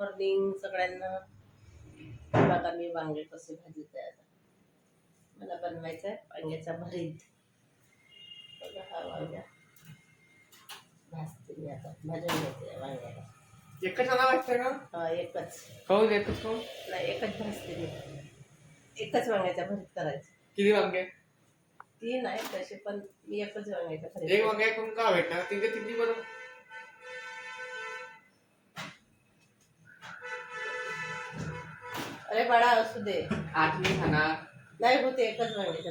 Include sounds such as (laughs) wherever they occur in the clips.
Morning सगळ्यांना बघा मी वांगे कसे भाजीचे आता मला बनवायचं आहे वांग्याचा भरीत. बघा हा वांग्या भाजते मी आता. भाजून घेते वांग्याला. एकच आला वाटतं हा एकच. हो एकच हो नाही एकच भाजते मी. एकच वांग्याचा भरीत करायचं. किती वांगे? ती नाही तशी पण मी एकच वांग्याचा एक भरीत वांगे कोण का भेटणार? तिथे किती बरं. अरे बाळा असू दे. मी खाणार. नाही होते एकच भरीत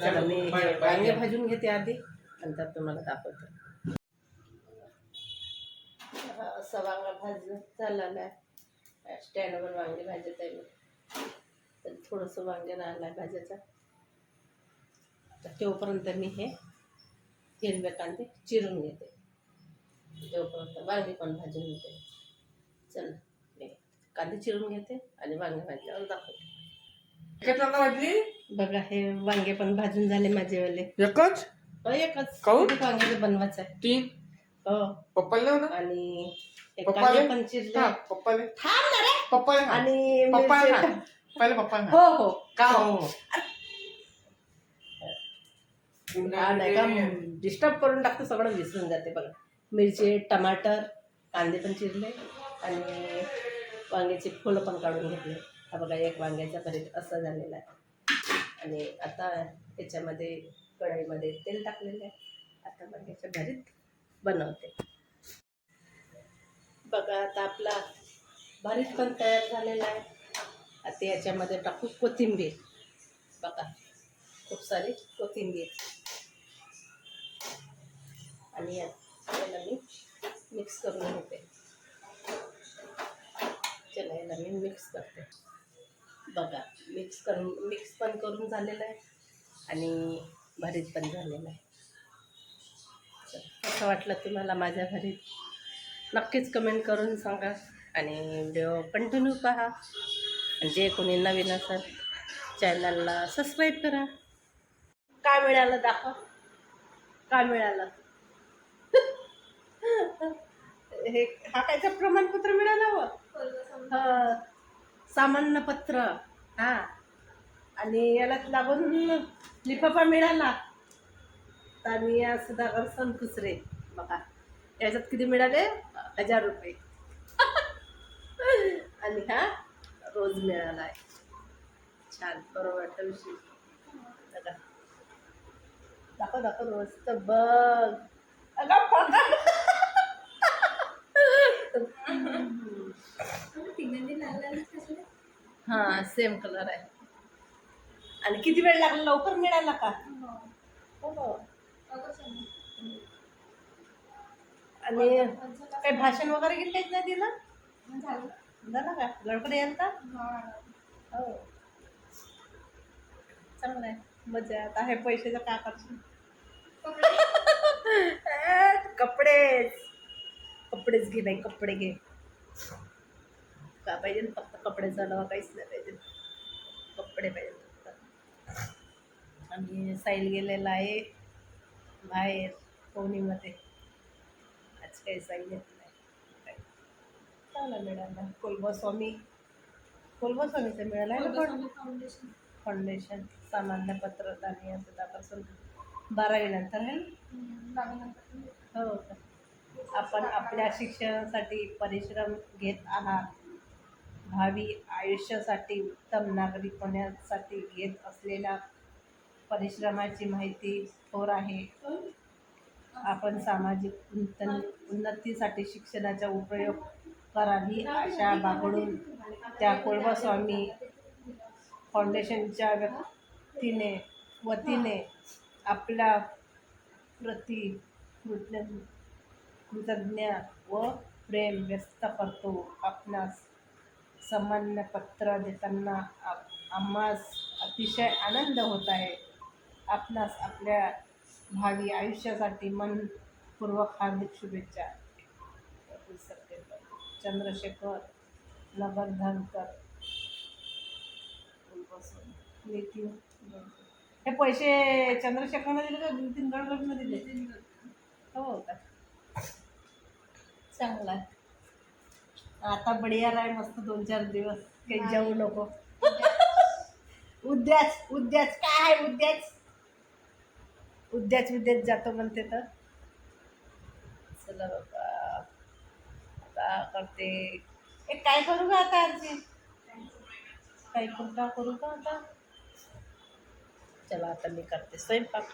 चला मी. वांगे भाजून घेते आधी नंतर तुम्हाला दाखवते. असा वांगा भाजून चालला आहे स्टँडवर वांगे भाजत आहे मी. तर थोडंसं वांगे राहिलं आहे भाजायचं. तर तेवपर्यंत मी हे हिरवे कांदे चिरून घेते. तेवपर्यंत वांगे पण भाजून घेते. चल. कांदे चिरून घेते आणि वांगे भाजल्यावर दाखवते. वाटली? बघा हे वांगे पण भाजून झाले माझेवाले. एकच? हो एकच. काहून? किती वांगे बनवायचं आहे. तीन? हो. पप्पाला आणि हे पप्पाले? कांदे पण चिरले. हा पप्पाले. थांब ना रे. पप्पाले. आणि पप्पाला मिरची- खा. पहिले पप्पाला. हो. हो का? हो. हा नाही का? डिस्टर्ब करून टाकतो सगळं विसरून जाते बघा. मिरची टमाटर कांदे पण चिरले. आणि वांग्याची फुलं पण काढून घेतले. हा बघा एक वांग्याचा भरीत असा झालेला आहे. आणि आता याच्यामध्ये कढईमध्ये तेल टाकलेलं आहे. आता वांग्याच्या भरीत बनवते. बघा आता आपला भरीत पण तयार झालेला आहे. आता याच्यामध्ये टाकू कोथिंबीर. बघा खूप सारी कोथिंबीर. आणि याला मी मिक्स करून घेते. चला मी मिक्स करते. बघा मिक्स करून मिक्स पण करून झालेलं आहे आणि भरीत पण झालेलं आहे. कसं वाटलं तुम्हाला माझ्या भरीत? नक्कीच कमेंट करून सांगा आणि व्हिडिओ कंटिन्यू पहा. आणि जे कोणी नवीन असेल चॅनलला सबस्क्राईब करा. काय मिळालं दाखव. काय मिळालं? (laughs) हे हा कायचं प्रमाणपत्र मिळालं हो? हवं हा, सामान्य पत्र हा. आणि याला लागून लिफाफा मिळाला. तर मी या सुधाकर संकुसरे बघा याच्यात किती मिळाले? हजार रुपये. (laughs) आणि हा रोज मिळाला आहे छान बरोबर ठेवशी दाखव दाखव रोज तर बघ. हा सेम कलर आहे. आणि किती वेळ लागला? लवकर मिळाला का? हो आणि काही भाषण वगैरे काहीच नाही दिलं झालं का? गडबड यायला हो. चांगलं आहे. मजा आता हे पैशाचं काय करशील. (laughs) कपडेच. कपडेच घे बाई कपडे घे. का पाहिजे फक्त कपडे चालवा काहीच नाही पाहिजे. कपडे पाहिजे फक्त. आणि साईल गेलेला आहे बाहेर कोणीमध्ये. आज काही साईल येत नाही. चांगला मिळाला कोलबा स्वामी कोलबा स्वामीचं मिळालं आहे ना पण फाउंडेशन सामान्य पत्र आणि असं दाखल बारावी नंतर आहे ना? हो? आपण आपल्या शिक्षणासाठी परिश्रम घेत आहात. भावी आयुष्यासाठी उत्तम नागरिक होण्यासाठी घेत असलेल्या परिश्रमाची माहिती थोर आहे. आपण सामाजिक उन्नत उन्नतीसाठी शिक्षणाचा उपयोग करावी अशा बागडून त्या कोळबास्वामी फाउंडेशनच्या व्यक्तीने वतीने आपल्या प्रति कृतज्ञ कृतज्ञ व प्रेम व्यक्त करतो. आपणास सामान्य पत्र देताना आम्हास अतिशय आनंद होत आहे. आपणास आपल्या भावी आयुष्यासाठी मनपूर्वक हार्दिक शुभेच्छा. चंद्रशेखर नगर धनकर हे पैसे चंद्रशेखरनं दिले का? नितीन गडकरीनं दिले हो का? चांगला आहे. आता बढिया राय मस्त दोन चार दिवस काही जाऊ नको. उद्याच उद्याच काय आहे उद्याच? उद्याच उद्याच जातो म्हणते तर. चला बाबा आता करते. ए काय करू का आता आरती काय करू का करू का आता? चला आता मी करते स्वयंपाक.